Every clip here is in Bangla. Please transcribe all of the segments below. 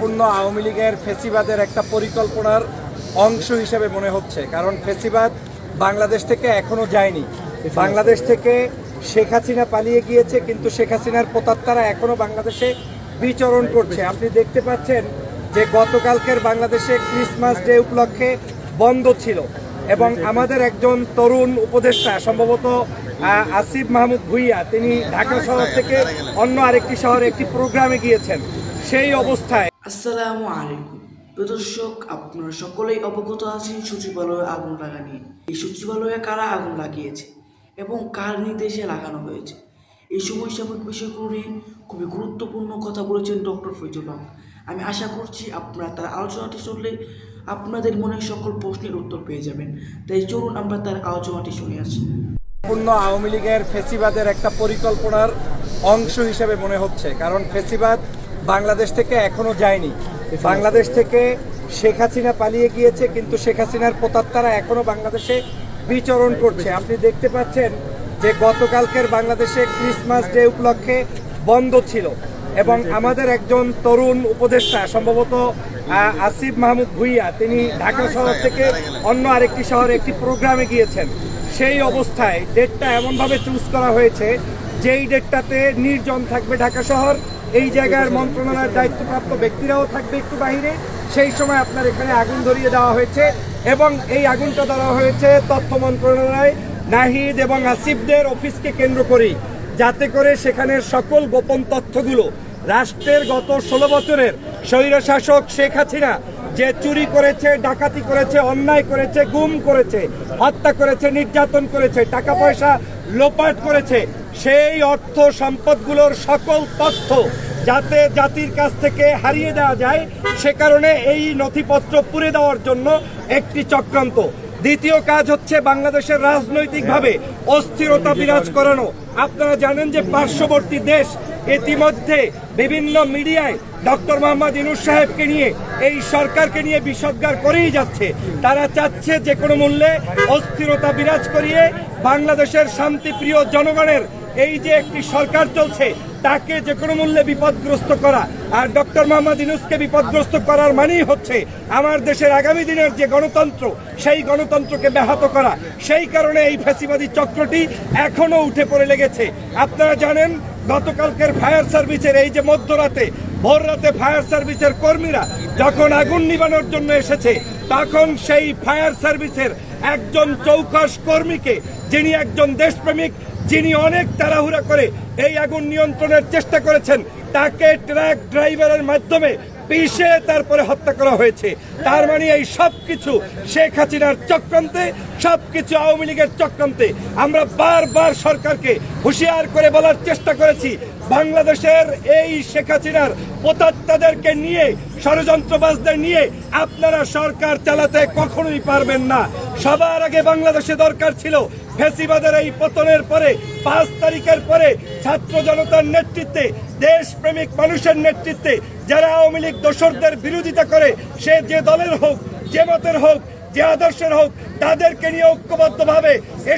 পূর্ণ আওয়ামী লীগের ফেসিবাদের একটা পরিকল্পনার অংশ হিসেবে মনে হচ্ছে। কারণ ফেসিবাদ বাংলাদেশ থেকে এখনও যায়নি। বাংলাদেশ থেকে শেখ হাসিনা পালিয়ে গিয়েছে কিন্তু শেখ হাসিনার প্রতাত্তারা এখনও বাংলাদেশে বিচরণ করছে। আপনি দেখতে পাচ্ছেন যে গতকালকের বাংলাদেশে ক্রিসমাস ডে উপলক্ষে বন্ধ ছিল এবং আমাদের একজন তরুণ উপদেষ্টা সম্ভবত আসিফ মাহমুদ ভুইয়া তিনি ঢাকা শহর থেকে অন্য আরেকটি শহরে একটি প্রোগ্রামে গিয়েছেন। সেই অবস্থায়। আসসালামু আলাইকুম। প্রিয় দর্শক আপনারা সকলেই অবগত আছেন সচিবালয়ে আগুন লাগা নিয়ে এই সচিবালয়ে কারা আগুন লাগিয়েছে এবং কার নির্দেশে লাগানো হয়েছে? এই সময় সাময়িক বিষয়গুলো নিয়ে খুবই গুরুত্বপূর্ণ কথা বলেছেন ডক্টর ফৈজুল হক। আমি আশা করছি আপনারা তার আলোচনাটি শুনলে আপনাদের মনে সকল প্রশ্নের উত্তর পেয়ে যাবেন। তাই চলুন আমরা তার আলোচনাটি শুনে আসি। পূর্ণ আওয়ামী লীগের ফেসিবাদের একটা পরিকল্পনার অংশ হিসেবে মনে হচ্ছে কারণ ফেসিবাদ বাংলাদেশ থেকে এখনও যায়নি। বাংলাদেশ থেকে শেখ হাসিনা পালিয়ে গিয়েছে, কিন্তু শেখ হাসিনার প্রতাত্তারা এখনও বাংলাদেশে বিচরণ করছে। আপনি দেখতে পাচ্ছেন যে গতকালকের বাংলাদেশে ক্রিসমাস ডে উপলক্ষে বন্ধ ছিল এবং আমাদের একজন তরুণ উপদেষ্টা, সম্ভবত আসিফ মাহমুদ ভুইয়া, তিনি ঢাকা শহর থেকে অন্য আরেকটি শহরে একটি প্রোগ্রামে গিয়েছেন। সেই অবস্থায় ডেটটা এমনভাবে চুজ করা হয়েছে, যেই ডেটটাতে নির্জন থাকবে ঢাকা শহর। এই জায়গার মন্ত্রণালয়ের দায়িত্বপ্রাপ্ত ব্যক্তিরাও থাকবে একটু বাহিরে। সেই সময় আপনার এখানে আগুন ধরিয়ে দেওয়া হয়েছে এবং এই আগুনটা দেওয়া হয়েছে তথ্য মন্ত্রণালয়, নাহিদ এবং আসিফদের অফিসকে কেন্দ্র করে, যাতে করে সেখানের সকল গোপন তথ্যগুলো, রাষ্ট্রের গত ষোলো বছরের স্বৈরশাসক শেখ হাসিনা যে চুরি করেছে, ডাকাতি করেছে, অন্যায় করেছে, গুম করেছে, হত্যা করেছে, নির্যাতন করেছে, টাকা পয়সা লোপাট করেছে, সেই অর্থ সম্পদগুলোর সকল তথ্য যাতে জাতির কাছ থেকে হারিয়ে দেওয়া যায়, সে কারণে এই নথিপত্র পুড়ে দেওয়ার জন্য একটি চক্রান্ত। দ্বিতীয় কাজ হচ্ছে বাংলাদেশের রাজনৈতিকভাবে অস্থিরতা বিরাজ করানো। আপনারা জানেন যে পার্শ্ববর্তী দেশ ইতিমধ্যে বিভিন্ন মিডিয়ায় ডক্টর মোহাম্মদ ইনুস সাহেবকে নিয়ে, এই সরকারকে নিয়ে বিষদগার করেই যাচ্ছে। তারা চাচ্ছে যে কোনো মূল্যে অস্থিরতা বিরাজ করিয়ে বাংলাদেশের শান্তিপ্রিয় জনগণের এই যে একটি সরকার চলছে তাকে যে কোনো মূল্যে বিপদগ্রস্ত করা আর ডক্টর মোহাম্মদ ইনুসকে বিপদগ্রস্ত করার মানেই হচ্ছে আমার দেশের আগামী দিনের যে গণতন্ত্র, সেই গণতন্ত্রকে ব্যাহত করা। সেই কারণে এই ফ্যাসিবাদী চক্রটি এখনও উঠে পড়ে লেগেছে। আপনারা জানেন, গতকালকের ফায়ার সার্ভিসের এই যে মধ্যরাতে ভোর রাতে ফায়ার সার্ভিসের কর্মীরা যখন আগুন নিবানোর জন্য এসেছে, তখন সেই ফায়ার সার্ভিসের একজন চৌকস কর্মীকে, যিনি একজন দেশপ্রেমিক যিনি অনেক তাড়াহুড়া করে এই আগুন নিয়ন্ত্রণের চেষ্টা করেছেন, তাকে ট্রাক ড্রাইভারের মাধ্যমে পিষে তারপরে হত্যা করা হয়েছে। তার মানে এই সব কিছু শেখ হাসিনার চক্রান্তে সব কিছু আওয়ামী লীগের চক্রান্তে। আমরা বারবার সরকারকে হুঁশিয়ার করে বলার চেষ্টা করেছি বাংলাদেশের এই শেখ হাসিনার নিয়ে, ষড়যন্ত্রবাজদের নিয়ে আপনারা সরকার চালাতে কখনোই পারবেন না। সবার আগে বাংলাদেশে দরকার ছিল ফেসিবাদের এই পতনের পরে, পাঁচ তারিখের পরে ছাত্র জনতার নেতৃত্বে, দেশপ্রেমিক মানুষের নেতৃত্বে, যারা আওয়ামী লীগ দোসরদের বিরোধিতা করে, সে যে দলের হোক, যে মতের হোক, যে আদর্শের হোক, তাদেরকে নিয়ে ঐক্যবদ্ধভাবে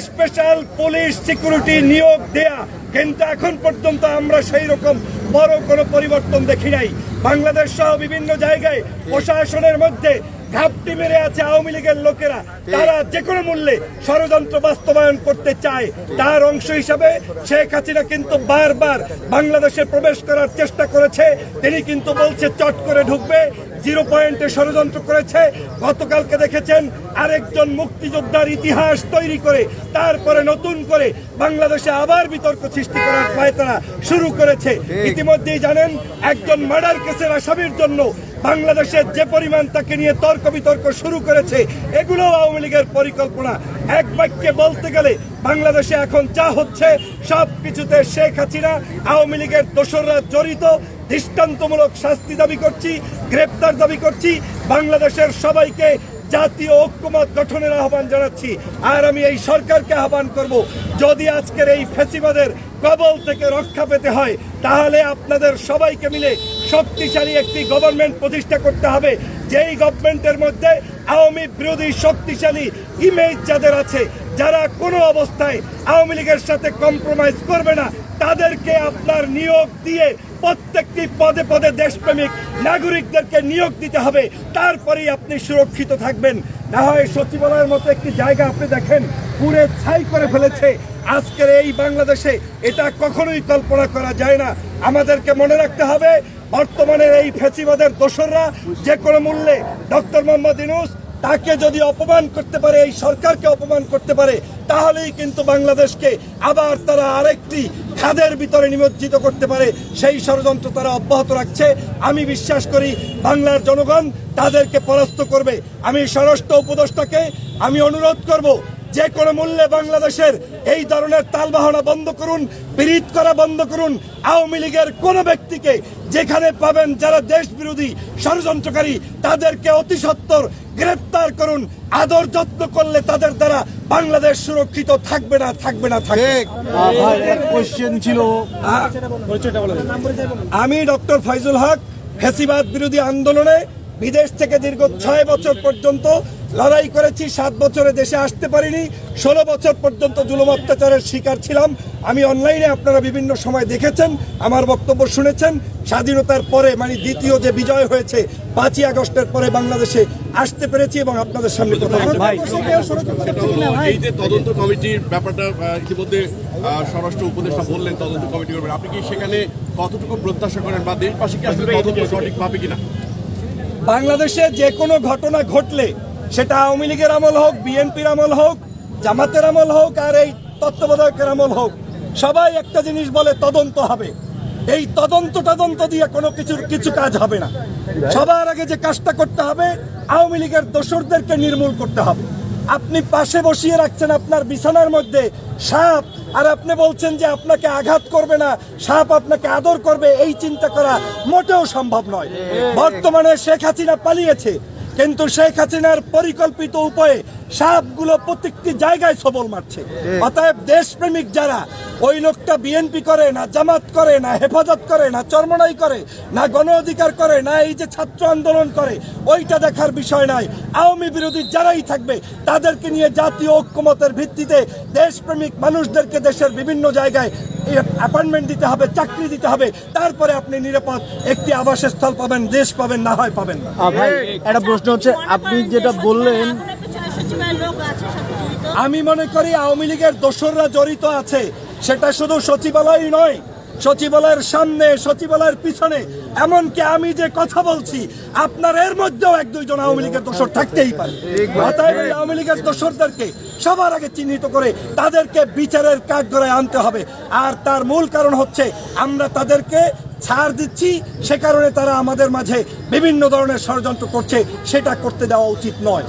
স্পেশাল পুলিশ সিকিউরিটি নিয়োগ দেয়া কিন্তু এখন পর্যন্ত আমরা সেই রকম বড় কোনো পরিবর্তন দেখি নাই। বাংলাদেশ সহ বিভিন্ন জায়গায় প্রশাসনের মধ্যে ঘাপটি মেরে আছে আওয়ামী লীগের লোকেরা। তারা যে কোনো মূল্যে ষড়যন্ত্র বাস্তবায়ন করতে চায়। তার অংশ হিসাবে শেখ হাসিনা কিন্তু বারবার বাংলাদেশে প্রবেশ করার চেষ্টা করেছে। তিনি কিন্তু বলছে চট করে ঢুকবে। জিরো পয়েন্টে ষড়যন্ত্র করেছে। গতকালকে দেখেছেন আরেকজন মুক্তিযোদ্ধার ইতিহাস তৈরি করে তারপরে নতুন করে বাংলাদেশে আবার বিতর্ক সৃষ্টি করার পায়তারা শুরু করেছে। ইতিমধ্যেই জানেন একজন মার্ডার কেসের আসামির জন্য বাংলাদেশের যে পরিমাণ তাকে নিয়ে তর্ক বিতর্ক শুরু করেছে, এগুলো আওয়ামী লীগের পরিকল্পনা। এক বাক্যে বলতে গেলে, বাংলাদেশে এখন যা হচ্ছে, সব কিছুতে শেখ হাসিনা, আওয়ামী লীগের দোসররা জড়িত। দৃষ্টান্তমূলক শাস্তি দাবি করছি, গ্রেপ্তার দাবি করছি। বাংলাদেশের সবাইকে জাতীয় ঐক্যমত গঠনের আহ্বান জানাচ্ছি। আর আমি এই সরকারকে আহ্বান করব, যদি আজকের এই ফেসিবাদের কবল থেকে রক্ষা পেতে হয়, তাহলে আপনাদের সবাইকে মিলে শক্তিশালী একটি গভর্নমেন্ট প্রতিষ্ঠা করতে হবে। যেই গভর্নমেন্টের মধ্যে আওয়ামী বিরোধী শক্তিশালী ইমেজ যাদের আছে, যারা কোনো অবস্থায় আওয়ামী লীগের সাথে কম্প্রোমাইজ করবে না, তাদেরকে আপনার নিয়োগ দিয়ে প্রত্যেকটি পদে পদে দেশপ্রেমিক নাগরিকদেরকে নিয়োগ দিতে হবে। তারপরেই আপনি সুরক্ষিত থাকবেন। না হয় সচিবালয়ের মতো একটি জায়গা আপনি দেখেন পুরে ছাই করে ফেলেছে। আজকের এই বাংলাদেশে এটা কখনোই কল্পনা করা যায় না। আমাদেরকে মনে রাখতে হবে বর্তমানের এই ফেসিবাদের দোসররা যে কোনো মূল্যে ডক্টর মোহাম্মদ ইনুস তাকে যদি অপমান করতে পারে, এই সরকারকে অপমান করতে পারে, তাহলেই কিন্তু বাংলাদেশকে আবার তারা আরেকটি খাদের ভিতরে নিমজ্জিত করতে পারে। সেই ষড়যন্ত্র তারা অব্যাহত রাখছে। আমি বিশ্বাস করি বাংলার জনগণ তাদেরকে পরাস্ত করবে। আমি স্বরাষ্ট্র উপদেষ্টাকে আমি অনুরোধ করব যে কোনো মূল্যে বাংলাদেশের এই ধরনের তালবাহনা বন্ধ করুন পীড়িত করা বন্ধ করুন। আওয়ামী লীগের কোন ব্যক্তিকে যেখানে পাবেন যারা দেশ বিরোধী ষড়যন্ত্রকারী তাদেরকে অতি সত্বর গ্রেপ্তার করুন। আদর যত্ন করলে তাদের দ্বারা বাংলাদেশ সুরক্ষিত থাকবে না থাকবে না থাকবে ছিল। আমি ডক্টর ফাইজুল হক ফেসিবাদ বিরোধী আন্দোলনে বিদেশ থেকে দীর্ঘ ছয় বছর পর্যন্ত লড়াই করেছি সাত বছরে দেশে আসতে পারিনি ষোলো বছর পর্যন্ত জুলুম অত্যাচারের শিকার ছিলাম। আমি অনলাইনে আপনারা বিভিন্ন সময় দেখেছেন আমার বক্তব্য শুনেছেন। স্বাধীনতার পরে মানে দ্বিতীয় যে বিজয় হয়েছে পাঁচই আগস্টের পরে বাংলাদেশে আসতে পেরেছি এবং আপনাদের সামনে কথা বলতে ভাই এই যে তদন্ত কমিটির ব্যাপারটা ইতিমধ্যে স্বরাষ্ট্র উপদেষ্টা বললেন তদন্ত কমিটি করবেন আপনি কি সেখানে কতটুকু প্রত্যাশা করেন বা দেশবাসী কি আসলে তদন্ত সঠিক পাবে কিনা? বাংলাদেশে যে কোনো ঘটনা ঘটলে সেটা আওয়ামী লীগের আমল হোক বিএনপির আমল হোক জামাতের আমল হোক আর এই তত্ত্বাবধায়কের আমল হোক সবাই একটা জিনিস বলে তদন্ত হবে। এই তদন্ত তদন্ত দিয়ে কোনো কিছুর কিছু কাজ হবে না। সবার আগে যে কাজটা করতে হবে আওয়ামী লীগের দোসরদেরকে নির্মূল করতে হবে। আপনি পাশে বসিয়ে রাখছেন আপনার বিছানার মধ্যে সাপ আর আপনি বলছেন যে আপনাকে আঘাত করবে না সাপ আপনাকে আদর করবে এই চিন্তা করা মোটেও সম্ভব নয়। বর্তমানে শেখ হাসিনা পালিয়েছে। কিন্তু শেখ হাসিনার পরিকল্পিত উপায়ে সাপগুলো প্রত্যেকটি জায়গায় সবল মারছে। অতএব দেশপ্রেমিক যারা ওই লোকটা বিএনপি করে না জামাত করে না হেফাজত করে না চরমনাই করে না গণ অধিকার করে না এই যে ছাত্র আন্দোলন করে ওইটা দেখার বিষয় নাই। আওয়ামী বিরোধী যারাই থাকবে তাদেরকে নিয়ে জাতীয় ঐক্যমতের ভিত্তিতে দেশপ্রেমিক মানুষদেরকে দেশের বিভিন্ন জায়গায় অ্যাপয়েন্টমেন্ট দিতে হবে চাকরি দিতে হবে। তারপরে আপনি নিরাপদ একটি আবাসস্থল পাবেন দেশ পাবেন না হয় পাবেন না। একটা প্রশ্ন হচ্ছে আপনি যেটা বললেন আমি মনে করি আওয়ামী লীগের দোসররা জড়িত আছে। সেটা শুধু সচিবালয় নয় সচিবালয়ের সামনে সচিবালয়ের পিছনে। এমনকি আমি যে কথা বলছি আপনার এর মধ্যেও এক দুইজন আওয়ামী লীগের দোসর থাকতেই পারে। অতএব আওয়ামী লীগের দোসরদেরকে সবার আগে চিহ্নিত করে তাদেরকে বিচারের কাঠগড়ায় আনতে হবে। আর তার মূল কারণ হচ্ছে আমরা তাদেরকে ছাড় দিচ্ছি। সে কারণে তারা আমাদের মাঝে বিভিন্ন ধরনের ষড়যন্ত্র করছে সেটা করতে দেওয়া উচিত নয়।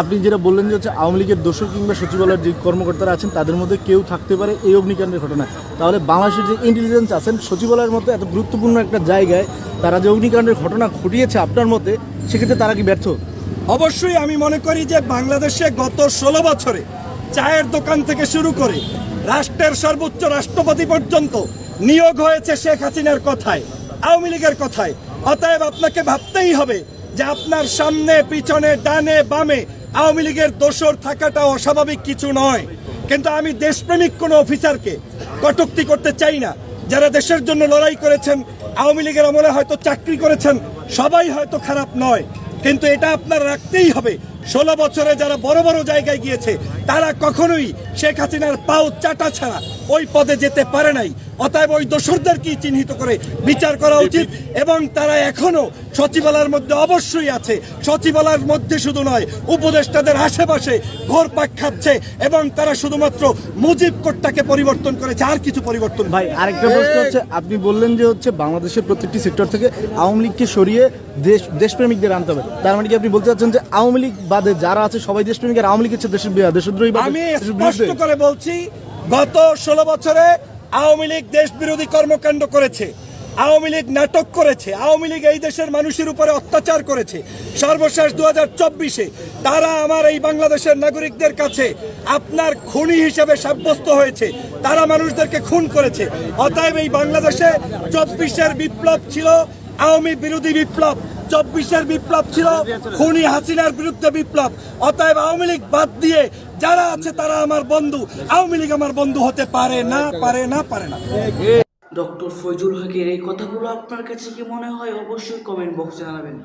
আপনি যেটা বললেন যে হচ্ছে আওয়ামী লীগের দোষর কিংবা সচিবালয়ের যে কর্মকর্তারা আছেন তাদের মধ্যে কেউ থাকতে পারে এই অগ্নিকাণ্ডের ঘটনা তাহলে বাংলাদেশের যে ইন্টেলিজেন্স আছেন সচিবালয়ের মতো এত গুরুত্বপূর্ণ একটা জায়গায় তারা যে অগ্নিকাণ্ডের ঘটনা ঘটিয়েছে আপনার মতে সেক্ষেত্রে তারা কি ব্যর্থ? অবশ্যই আমি মনে করি যে বাংলাদেশে গত ষোলো বছরে চায়ের দোকান থেকে শুরু করে রাষ্ট্রের সর্বোচ্চ রাষ্ট্রপতি পর্যন্ত নিয়োগ হয়েছে শেখ হাসিনার কথায়, আওয়ামী লীগের কথায়। অতএব আপনাকে ভাবতেই হবে যে আপনার সামনে, পিছনে, ডানে, বামে আওয়ামী লীগের দোসর থাকাটা অস্বাভাবিক কিছু নয়। কিন্তু আমি দেশপ্রেমিক কোনো অফিসারকে কটুক্তি করতে চাই না। যারা দেশের জন্য লড়াই করেছেন, আওয়ামী লীগের আমলে হয়তো চাকরি করেছেন, সবাই হয়তো খারাপ নয়। কিন্তু এটা আপনার রাখতেই হবে। ষোলো বছরে যারা বড় বড় জায়গায় গিয়েছে, তারা কখনোই শেখ হাসিনার পাও চাটা ছাড়া ওই পদে যেতে পারে নাই। অতএব ওই দোসরদেরকেই চিহ্নিত করে বিচার করা উচিত এবং তারা এখনও সচিবালয়ের মধ্যে অবশ্যই আছে। সচিবালয়ের মধ্যে শুধু নয় উপদেষ্টাদের আশেপাশে ঘোরপাক খাচ্ছে এবং তারা শুধুমাত্র মুজিব কোটটাকে পরিবর্তন করেছে। আর কিছু পরিবর্তন ভাই আরেকটা প্রশ্ন হচ্ছে আপনি বললেন যে হচ্ছে বাংলাদেশের প্রত্যেকটি সেক্টর থেকে আওয়ামী লীগকে সরিয়ে দেশ দেশপ্রেমিকদের আনতে হবে। তার মানে কি আপনি বলতে চাচ্ছেন যে আওয়ামী লীগ বাদে যারা আছে সবাই দেশপ্রেমিক আর আওয়ামী লীগ হচ্ছে দেশের দেশদ্রোহী আমি স্পষ্ট করে বলছি গত ষোলো বছরে আওয়ামী লীগ দেশ বিরোধী কর্মকাণ্ড করেছে, আওয়ামী লীগ নাটক করেছে, আওয়ামী লীগ এই দেশের মানুষের উপরে অত্যাচার করেছে। সর্বশেষ দু হাজার চব্বিশে তারা আমার এই বাংলাদেশের নাগরিকদের কাছে আপনার খুনি হিসেবে সাব্যস্ত হয়েছে। তারা মানুষদেরকে খুন করেছে। অতএব এই বাংলাদেশে চব্বিশের বিপ্লব ছিল আওয়ামী বিরোধী বিপ্লব। চব্বিশের বিপ্লব ছিল, খুনি হাসিনার বিরুদ্ধে বিপ্লব। অতএব আওয়ামী লীগ বাদ দিয়ে যারা আছে তারা আমার বন্ধু। আওয়ামী লীগ আমার বন্ধু হতে পারে না পারে না পারে না। ডক্টর ফৈজুল হকের এই কথাগুলো আপনার কাছে কি মনে হয়? অবশ্যই কমেন্ট বক্সে জানাবেন।